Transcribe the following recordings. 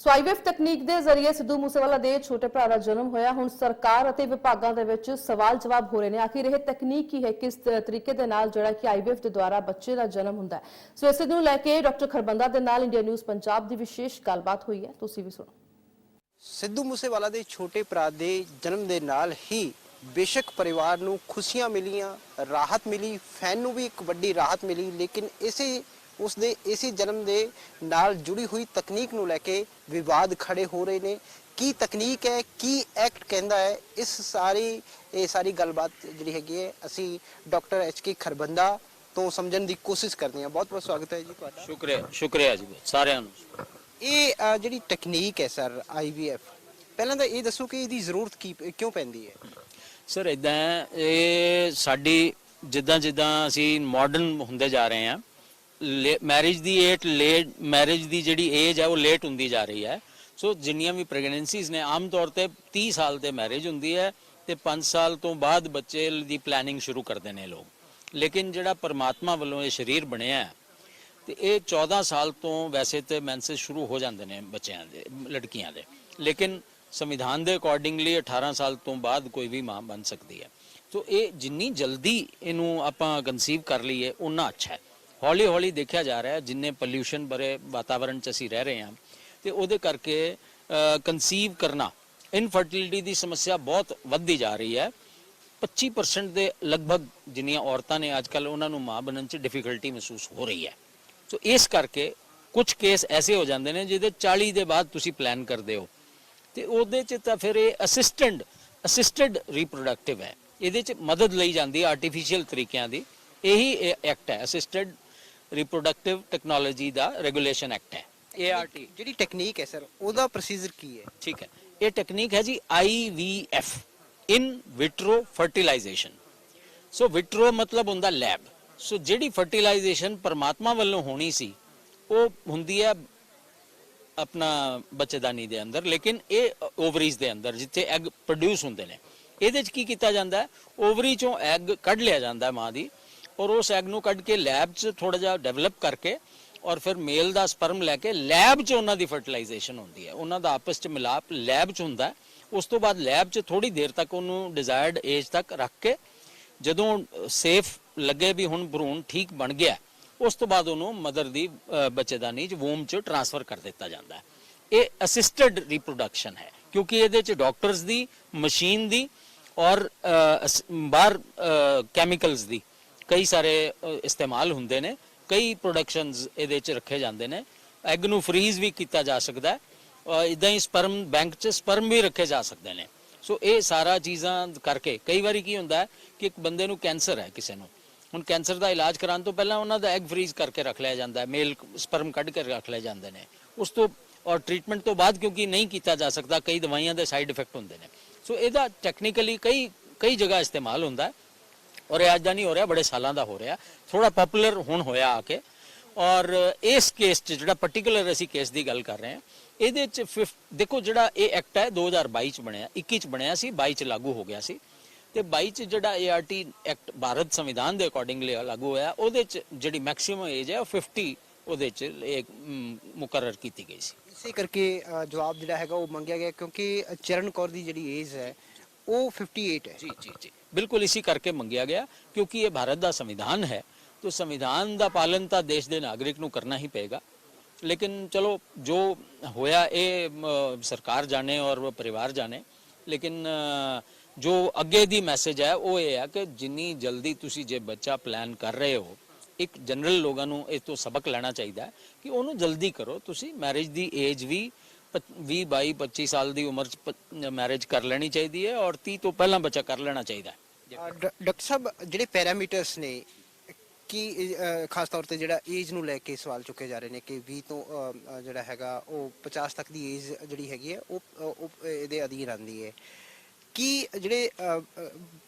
ਸੋ ਤਕਨੀਕ ਦੇ ਜ਼ਰੀਏ ਸਿੱਧੂ ਮੂਸੇਵਾਲਾ ਦੇ ਛੋਟੇ ਭਰਾ ਦਾ ਜਨਮ ਹੋਇਆ। ਹੁਣ ਸਰਕਾਰ ਅਤੇ ਵਿਭਾਗਾਂ ਦੇ ਵਿੱਚ ਸਵਾਲ ਜਵਾਬ ਹੋ ਰਹੇ ਨੇ। ਆਖਿਰ ਇਹ ਤਕਨੀਕ ਕੀ ਹੈ, ਕਿਸ ਤਰੀਕੇ ਦੇ ਨਾਲ ਜਿਹੜਾ ਕਿ ਆਈਵੀਐਫ ਦੇ ਦੁਆਰਾ ਬੱਚੇ ਦਾ ਜਨਮ ਹੁੰਦਾ ਹੈ। ਸੋ ਇਸੇ ਨੂੰ ਲੈ ਕੇ ਡਾਕਟਰ ਖਰਬੰਦਾ ਦੇ ਨਾਲ ਇੰਡੀਆ ਨਿਊਜ਼ ਪੰਜਾਬ ਦੀ ਵਿਸ਼ੇਸ਼ ਗੱਲਬਾਤ ਹੋਈ ਹੈ। ਤੁਸੀਂ ਵੀ ਸੁਣੋ। ਸਿੱਧੂ ਮੂਸੇਵਾਲਾ ਦੇ ਛੋਟੇ ਭਰਾ ਦੇ ਜਨਮ ਦੇ ਨਾਲ ਹੀ ਬੇਸ਼ੱਕ ਪਰਿਵਾਰ ਨੂੰ ਖੁਸ਼ੀਆਂ ਮਿਲੀਆਂ, ਰਾਹਤ ਮਿਲੀ, ਫੈਨ ਨੂੰ ਵੀ ਇੱਕ ਵੱਡੀ ਰਾਹਤ ਮਿਲੀ। ਲੇਕਿਨ ਇਸੇ ਉਸ ਦੇ ਇਸੇ ਜਨਮ ਦੇ ਨਾਲ ਜੁੜੀ ਹੋਈ ਤਕਨੀਕ ਨੂੰ ਲੈ ਕੇ ਵਿਵਾਦ ਖੜੇ ਹੋ ਰਹੇ ਨੇ। ਕੀ ਤਕਨੀਕ ਹੈ ਕੀ ਐਕਟ ਕਹਿੰਦਾ ਹੈ ਇਸ ਸਾਰੀ ਇਹ ਸਾਰੀ ਗੱਲਬਾਤ ਜਿਹੜੀ ਹੈਗੀ ਹੈ ਅਸੀਂ ਡਾਕਟਰ ਐਚ ਕੇ ਖਰਬੰਦਾ ਤੋਂ ਸਮਝਣ ਦੀ ਕੋਸ਼ਿਸ਼ ਕਰਦੇ ਹਾਂ। ਬਹੁਤ ਬਹੁਤ ਸਵਾਗਤ ਹੈ ਜੀ ਤੁਹਾਡਾ। ਸ਼ੁਕਰੀਆ ਸ਼ੁਕਰੀਆ ਜੀ ਸਾਰਿਆਂ ਨੂੰ। ਇਹ ਅ, ਜਿਹੜੀ ਟੈਕਨੀਕ ਹੈ ਸਰ ਆਈਵੀਐਫ ਪਹਿਲਾਂ ਤਾਂ ਇਹ ਦੱਸੋ ਕਿ ਇਹਦੀ ਜ਼ਰੂਰਤ ਕੀ ਕਿਉਂ ਪੈਂਦੀ ਹੈ? ਸਰ ਇਦਾਂ ਇਹ ਸਾਡੀ ਜਿੱਦਾਂ ਜਿੱਦਾਂ ਅਸੀਂ ਮਾਡਰਨ ਹੁੰਦੇ ਜਾ ਰਹੇ ਹਾਂ ਮੈਰਿਜ ਦੀ ਏਟ ਲੇਟ ਮੈਰਿਜ ਦੀ ਜਿਹੜੀ ਏਜ ਹੈ, ਉਹ ਲੇਟ ਹੁੰਦੀ ਜਾ ਰਹੀ ਹੈ। ਸੋ ਜਿੰਨੀਆਂ ਵੀ ਪ੍ਰੈਗਨੈਂਸੀਜ਼ ਨੇ, ਆਮ ਤੌਰ ਤੇ 30 ਸਾਲ ਤੇ ਮੈਰਿਜ ਹੁੰਦੀ ਹੈ ਤੇ 5 ਸਾਲ ਤੋਂ ਬਾਅਦ ਬੱਚੇ ਦੀ ਪਲੈਨਿੰਗ ਸ਼ੁਰੂ ਕਰਦੇ ਨੇ ਲੋਕ। ਲੇਕਿਨ ਜਿਹੜਾ ਪਰਮਾਤਮਾ ਵੱਲੋਂ ਇਹ ਸਰੀਰ ਬਣਿਆ ਹੈ, ਤੇ ਇਹ 14 ਸਾਲ ਤੋਂ ਵੈਸੇ ਤੇ ਮੈਂਸਸ ਸ਼ੁਰੂ ਹੋ ਜਾਂਦੇ ਨੇ ਬੱਚਿਆਂ ਦੇ, ਲੜਕੀਆਂ ਦੇ। ਲੇਕਿਨ ਸੰਵਿਧਾਨ ਦੇ ਅਕੋਰਡਿੰਗਲੀ 18 ਸਾਲ ਤੋਂ ਬਾਅਦ ਕੋਈ ਵੀ ਮਾਂ ਬਣ ਸਕਦੀ ਹੈ। ਸੋ ਇਹ ਜਿੰਨੀ ਜਲਦੀ ਇਹਨੂੰ ਆਪਾਂ ਕਨਸੀਵ ਕਰ ਲਈਏ ਉਨਾ ਅੱਛਾ ਹੈ। ਹੌਲੀ ਹੌਲੀ ਦੇਖਿਆ ਜਾ ਰਿਹਾ ਹੈ, ਜਿੰਨੇ ਪੋਲਿਊਸ਼ਨ ਭਰੇ ਵਾਤਾਵਰਣ 'ਚ ਅਸੀਂ ਰਹਿ ਰਹੇ ਹਾਂ, ਤੇ ਉਹਦੇ ਕਰਕੇ ਕਨਸੀਵ ਕਰਨਾ ਇਨਫਰਟੀਲਿਟੀ ਦੀ ਸਮੱਸਿਆ ਬਹੁਤ ਵੱਧਦੀ ਜਾ ਰਹੀ ਹੈ। 25% ਦੇ ਲਗਭਗ ਜਿੰਨੀਆਂ ਔਰਤਾਂ ਨੇ ਅੱਜਕੱਲ ਉਹਨਾਂ ਨੂੰ ਮਾਂ ਬਣਨ 'ਚ ਡਿਫਿਕਲਟੀ ਮਹਿਸੂਸ ਹੋ ਰਹੀ ਹੈ। ਸੋ ਇਸ ਕਰਕੇ ਕੁਝ ਕੇਸ ਐਸੇ ਹੋ ਜਾਂਦੇ ਨੇ ਜਿਹਦੇ 40 ਦੇ ਬਾਅਦ ਤੁਸੀਂ ਪਲਾਨ ਕਰਦੇ ਹੋ। ਤੇ ਉਹਦੇ 'ਚ ਤਾਂ ਫਿਰ ਇਹ ਅਸਿਸਟੈਂਟ ਅਸਿਸਟਡ ਰੀਪਰੋਡਕਟਿਵ ਹੈ। ਇਹਦੇ 'ਚ ਮਦਦ ਲਈ ਜਾਂਦੀ ਹੈ ਆਰਟੀਫੀਸ਼ੀਅਲ ਤਰੀਕਿਆਂ ਦੀ। ਇਹੀ ਐਕਟ ਹੈ ਅਸਿਸਟਡ ਰੀਪਰੋਡਕਟਿਵ ਟੈਕਨੋਲੋਜੀ ਦਾ ਰੈਗੂਲੇਸ਼ਨ ਐਕਟ ਹੈ ART ਜਿਹੜੀ ਟੈਕਨੀਕ ਹੈ ਸਰ ਉਹਦਾ ਪ੍ਰੋਸੀਜਰ ਕੀ ਹੈ? ਠੀਕ ਹੈ। ਇਹ ਟੈਕਨੀਕ ਹੈ ਜੀ IVF in vitro fertilisation so vitro ਮਤਲਬ ਹੁੰਦਾ ਲੈਬ ਸੋ ਜਿਹੜੀ ਫਰਟੀਲਾਈਜੇਸ਼ਨ ਪਰਮਾਤਮਾ ਵੱਲੋਂ ਹੋਣੀ ਸੀ ਉਹ ਹੁੰਦੀ ਹੈ ਆਪਣਾ ਬੱਚੇਦਾਨੀ ਦੇ ਅੰਦਰ ਲੇਕਿਨ ਇਹ ਓਵਰੀਜ਼ ਦੇ ਅੰਦਰ ਜਿੱਥੇ ਐਗ ਪ੍ਰੋਡਿਊਸ ਹੁੰਦੇ ਨੇ। ਇਹਦੇ 'ਚ ਕੀ ਕੀਤਾ ਜਾਂਦਾ ਓਵਰੀ ਚੋਂ ਐਗ ਕੱਢ ਲਿਆ ਜਾਂਦਾ ਮਾਂ ਦੀ। ਔਰ ਉਸ ਐਗ ਨੂੰ ਕੱਢ ਕੇ ਲੈਬ 'ਚ ਥੋੜਾ ਜਿਹਾ ਡਿਵੈਲਪ ਕਰਕੇ ਔਰ ਫਿਰ ਮੇਲ ਦਾ ਸਪਰਮ ਲੈ ਕੇ ਲੈਬ 'ਚ ਉਹਨਾਂ ਦੀ ਫਰਟੀਲਾਈਜੇਸ਼ਨ ਹੁੰਦੀ ਹੈ। ਉਹਨਾਂ ਦਾ ਆਪਸ 'ਚ ਮਿਲਾਪ ਲੈਬ 'ਚ ਹੁੰਦਾ ਉਸ ਤੋਂ ਬਾਅਦ ਲੈਬ 'ਚ ਥੋੜੀ ਦੇਰ ਤੱਕ ਉਹਨੂੰ ਡਿਜ਼ਾਇਰਡ ਏਜ ਤੱਕ ਰੱਖ ਕੇ ਜਦੋਂ ਸੇਫ ਲੱਗੇ ਵੀ ਹੁਣ ਭਰੂਣ ਠੀਕ ਬਣ ਗਿਆ ਉਸ ਤੋਂ ਬਾਅਦ ਉਹਨੂੰ ਮਦਰ ਦੀ ਅ, ਬੱਚੇਦਾਨੀ ਚ ਵੋਮ ਚ ਟ੍ਰਾਂਸਫਰ ਕਰ ਦਿੱਤਾ ਜਾਂਦਾ ਹੈ। ਇਹ ਅਸਿਸਟਡ ਰੀਪਰੋਡਕਸ਼ਨ ਹੈ ਕਿਉਂਕਿ ਇਹਦੇ ਚ ਡਾਕਟਰਸ ਦੀ ਮਸ਼ੀਨ ਦੀ ਔਰ ਬਾਹਰ ਕੈਮੀਕਲਸ ਦੀ ਕਈ ਸਾਰੇ ਇਸਤੇਮਾਲ ਹੁੰਦੇ ਨੇ, ਕਈ ਪ੍ਰੋਡਕਸ਼ਨਸ ਇਹਦੇ ਚ ਰੱਖੇ ਜਾਂਦੇ ਨੇ। ਐਗ ਨੂੰ ਫਰੀਜ਼ ਵੀ ਕੀਤਾ ਜਾ ਸਕਦਾ ਹੈ ਇਦਾਂ ਹੀ ਸਪਰਮ ਬੈਂਕ ਚ ਸਪਰਮ ਵੀ ਰੱਖੇ ਜਾ ਸਕਦੇ ਨੇ। ਸੋ ਇਹ ਸਾਰਾ ਚੀਜ਼ਾਂ ਕਰਕੇ ਕਈ ਵਾਰੀ ਕੀ ਹੁੰਦਾ ਕਿ ਇੱਕ ਬੰਦੇ ਨੂੰ ਕੈਂਸਰ ਹੈ ਕਿਸੇ ਨੂੰ। ਹੁਣ ਕੈਂਸਰ ਦਾ ਇਲਾਜ ਕਰਾਉਣ ਤੋਂ ਪਹਿਲਾਂ ਉਹਨਾਂ ਦਾ ਐਗ ਫਰੀਜ਼ ਕਰਕੇ ਰੱਖ ਲਿਆ ਜਾਂਦਾ ਹੈ ਮੇਲ ਸਪਰਮ ਕੱਢ ਕੇ ਰੱਖ ਲਿਆ ਜਾਂਦੇ ਨੇ। ਉਸ ਤੋਂ, ਔਰ ਟ੍ਰੀਟਮੈਂਟ ਤੋਂ ਬਾਅਦ ਕਿਉਂਕਿ ਨਹੀਂ ਕੀਤਾ ਜਾ ਸਕਦਾ, ਕਈ ਦਵਾਈਆਂ ਦੇ ਸਾਈਡ ਇਫੈਕਟ ਹੁੰਦੇ ਨੇ। ਸੋ ਇਹਦਾ ਟੈਕਨੀਕਲੀ ਕਈ ਕਈ ਜਗ੍ਹਾ ਇਸਤੇਮਾਲ ਹੁੰਦਾ ਹੈ। ਔਰ ਇਹ ਅੱਜ ਦਾ ਨਹੀਂ ਹੋ ਰਿਹਾ ਬੜੇ ਸਾਲਾਂ ਦਾ ਹੋ ਰਿਹਾ। ਥੋੜਾ ਪਪੂਲਰ ਹੁਣ ਹੋਇਆ ਆ ਕੇ। ਔਰ ਇਸ ਕੇਸ 'ਚ ਜਿਹੜਾ ਪਾਰਟਿਕੂਲਰ ਅਸੀਂ ਕੇਸ ਦੀ ਗੱਲ ਕਰ ਰਹੇ ਹਾਂ ਇਹਦੇ 'ਚ ਦੇਖੋ ਜਿਹੜਾ ਇਹ ਐਕਟ ਹੈ 2022 'ਚ ਬਣਿਆ 21 'ਚ ਬਣਿਆ ਸੀ 22 'ਚ ਲਾਗੂ ਹੋ ਗਿਆ ਸੀ। ਤੇ 22 'ਚ ਜਿਹੜਾ ART ਐਕਟ ਭਾਰਤ ਸੰਵਿਧਾਨ ਦੇ ਅਕੋਰਡਿੰਗਲੀ ਲਾਗੂ ਹੋਇਆ ਉਹਦੇ 'ਚ ਜਿਹੜੀ ਮੈਕਸਿਮਮ ਏਜ ਹੈ ਉਹ 50 ਉਹਦੇ 'ਚ ਇੱਕ ਮੁਕਰਰ ਕੀਤੀ ਗਈ ਸੀ। ਇਸੇ ਕਰਕੇ ਜਵਾਬ ਜਿਹੜਾ ਹੈਗਾ ਉਹ ਮੰਗਿਆ ਗਿਆ ਕਿਉਂਕਿ ਚਰਨ ਕੌਰ ਦੀ ਜਿਹੜੀ ਏਜ ਹੈ ਉਹ 58 ਹੈ। ਜੀ ਜੀ ਜੀ। ਬਿਲਕੁਲ ਇਸੇ ਕਰਕੇ ਮੰਗਿਆ ਗਿਆ ਕਿਉਂਕਿ ਇਹ ਭਾਰਤ ਦਾ ਸੰਵਿਧਾਨ ਹੈ। तो ਸੰਵਿਧਾਨ ਦਾ ਪਾਲਨ ਤਾਂ ਦੇਸ਼ ਦੇ ਨਾਗਰਿਕ ਨੂੰ ਕਰਨਾ ਹੀ ਪਏਗਾ। ਲੇਕਿਨ ਚਲੋ, ਜੋ ਹੋਇਆ ਇਹ ਸਰਕਾਰ ਜਾਣੇ ਔਰ ਪਰਿਵਾਰ ਜਾਣੇ। ਲੇਕਿਨ ਜੋ ਅੱਗੇ ਦੀ ਮੈਸੇਜ ਹੈ, ਉਹ ਇਹ ਹੈ ਕਿ ਜਿੰਨੀ ਜਲਦੀ ਤੁਸੀਂ ਜੇ ਬੱਚਾ ਪਲਾਨ ਕਰ ਰਹੇ ਹੋ, ਇੱਕ ਜਨਰਲ ਲੋਕਾਂ ਨੂੰ ਇਸ ਤੋਂ ਸਬਕ ਲੈਣਾ ਚਾਹੀਦਾ ਹੈ ਕਿ ਉਹਨੂੰ ਜਲਦੀ ਕਰੋ। ਤੁਸੀਂ ਮੈਰਿਜ ਦੀ ਏਜ ਵੀ 20 22 25 ਸਾਲ ਦੀ ਉਮਰ ਚ ਮੈਰਿਜ ਕਰ ਲੈਣੀ ਚਾਹੀਦੀ ਹੈ ਔਰ 30 ਤੋਂ ਪਹਿਲਾਂ ਬੱਚਾ ਕਰ ਲੈਣਾ ਚਾਹੀਦਾ ਹੈ। ਡਾਕਟਰ ਸਾਹਿਬ ਜਿਹੜੇ ਪੈਰਾਮੀਟਰਸ ਨੇ ਕੀ ਖਾਸ ਤੌਰ ਤੇ ਜਿਹੜਾ ਏਜ ਨੂੰ ਲੈ ਕੇ ਸਵਾਲ ਚੁੱਕੇ ਜਾ ਰਹੇ ਨੇ ਕਿ 20 ਤੋਂ ਜਿਹੜਾ ਹੈਗਾ ਉਹ 50 ਤੱਕ ਦੀ ਏਜ ਜਿਹੜੀ ਹੈਗੀ ਹੈ ਉਹ ਇਹਦੇ ਅਧੀਨ ਆਉਂਦੀ ਹੈ। ਕੀ ਜਿਹੜੇ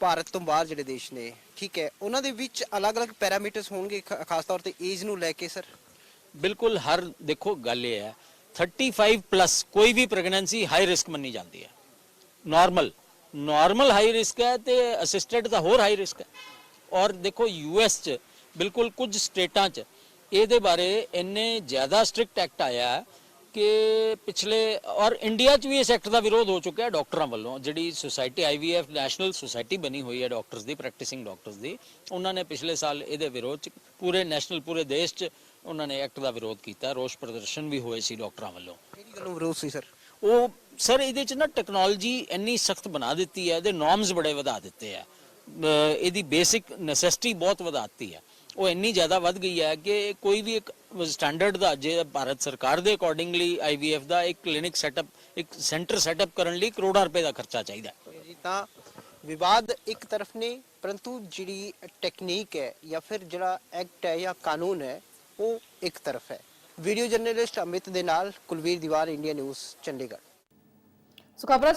ਭਾਰਤ ਤੋਂ ਬਾਹਰ ਜਿਹੜੇ ਦੇਸ਼ ਨੇ ਠੀਕ ਹੈ ਉਹਨਾਂ ਦੇ ਵਿੱਚ ਅਲੱਗ-ਅਲੱਗ ਪੈਰਾਮੀਟਰਸ ਹੋਣਗੇ ਖਾਸ ਤੌਰ ਤੇ ਏਜ ਨੂੰ ਲੈ ਕੇ ਸਰ? ਬਿਲਕੁਲ ਹਰ ਦੇਖੋ ਗੱਲ ਇਹ ਹੈ 35 ਪਲੱਸ ਕੋਈ ਵੀ ਪ੍ਰੈਗਨੈਂਸੀ ਹਾਈ ਰਿਸਕ ਮੰਨੀ ਜਾਂਦੀ ਹੈ। ਨਾਰਮਲ ਨਾਰਮਲ ਹਾਈ ਰਿਸਕ ਹੈ ਤੇ ਅਸਿਸਟਡ ਤਾਂ ਹੋਰ ਹਾਈ ਰਿਸਕ ਹੈ। ਔਰ ਦੇਖੋ ਯੂਐਸ ਚ ਬਿਲਕੁਲ ਕੁਝ ਸਟੇਟਾਂ ਚ ਇਹਦੇ ਬਾਰੇ ਇੰਨੇ ਜ਼ਿਆਦਾ ਸਟ੍ਰਿਕਟ ਐਕਟ ਆਇਆ ਕਿ ਪਿਛਲੇ ਔਰ ਇੰਡੀਆ 'ਚ ਵੀ ਇਸ ਐਕਟ ਦਾ ਵਿਰੋਧ ਹੋ ਚੁੱਕਿਆ ਡਾਕਟਰਾਂ ਵੱਲੋਂ ਜਿਹੜੀ ਸੁਸਾਇਟੀ ਆਈਵੀਐਫ ਨੈਸ਼ਨਲ ਸੁਸਾਇਟੀ ਬਣੀ ਹੋਈ ਹੈ ਡਾਕਟਰਸ ਦੀ ਪ੍ਰੈਕਟਿਸਿੰਗ ਡਾਕਟਰਸ ਦੀ ਉਹਨਾਂ ਨੇ ਪਿਛਲੇ ਸਾਲ ਇਹਦੇ ਵਿਰੋਧ 'ਚ ਪੂਰੇ ਨੈਸ਼ਨਲ ਪੂਰੇ ਦੇਸ਼ 'ਚ ਉਹਨਾਂ ਨੇ ਐਕਟ ਦਾ ਵਿਰੋਧ ਕੀਤਾ ਰੋਸ ਪ੍ਰਦਰਸ਼ਨ ਵੀ ਹੋਏ ਸੀ ਡਾਕਟਰਾਂ ਵੱਲੋਂ। ਕਿਹੜੀ ਗੱਲੋਂ ਵਿਰੋਧ ਸੀ ਸਰ? ਉਹ ਸਰ ਇਹਦੇ 'ਚ ਨਾ ਟੈਕਨੋਲੋਜੀ ਇੰਨੀ ਸਖਤ ਬਣਾ ਦਿੱਤੀ ਹੈ ਇਹਦੇ ਨਾਰਮਸ ਬੜੇ ਵਧਾ ਦਿੱਤੇ ਆ ਇਹਦੀ ਬੇਸਿਕ ਨੈਸੈਸਿਟੀ ਬਹੁਤ ਵਧਾਤੀ ਹੈ। ਉਹ ਇੰਨੀ ਜ਼ਿਆਦਾ ਵੱਧ ਗਈ ਹੈ ਕਿ ਕੋਈ ਵੀ ਇੱਕ ਸਟੈਂਡਰਡ ਦਾ ਜੇ ਭਾਰਤ ਸਰਕਾਰ ਦੇ ਅਕੋਰਡਿੰਗਲੀ ਆਈਵੀਐਫ ਦਾ ਇੱਕ ਕਲੀਨਿਕ ਸੈਟਅਪ ਇੱਕ ਸੈਂਟਰ ਸੈਟਅਪ ਕਰਨ ਲਈ ਕਰੋੜਾਂ ਰੁਪਏ ਦਾ ਖਰਚਾ ਚਾਹੀਦਾ ਹੈ। ਜੀ ਤਾਂ ਵਿਵਾਦ ਇੱਕ ਤਰਫ ਨੇ ਪਰੰਤੂ ਜਿਹੜੀ ਟੈਕਨੀਕ ਹੈ ਜਾਂ ਫਿਰ ਜਿਹੜਾ ਐਕਟ ਹੈ ਜਾਂ ਕਾਨੂੰਨ ਹੈ ਉਹ ਇੱਕ ਤਰਫ ਹੈ ਵੀਡੀਓ ਜਰਨਲਿਸਟ ਅਮਿਤ ਦੇ ਨਾਲ ਕੁਲਵੀਰ ਦੀਵਾਰ ਇੰਡੀਆ ਨਿਊਜ਼ ਚੰਡੀਗੜ੍ਹ ਸੋ ਖਬਰਾਂ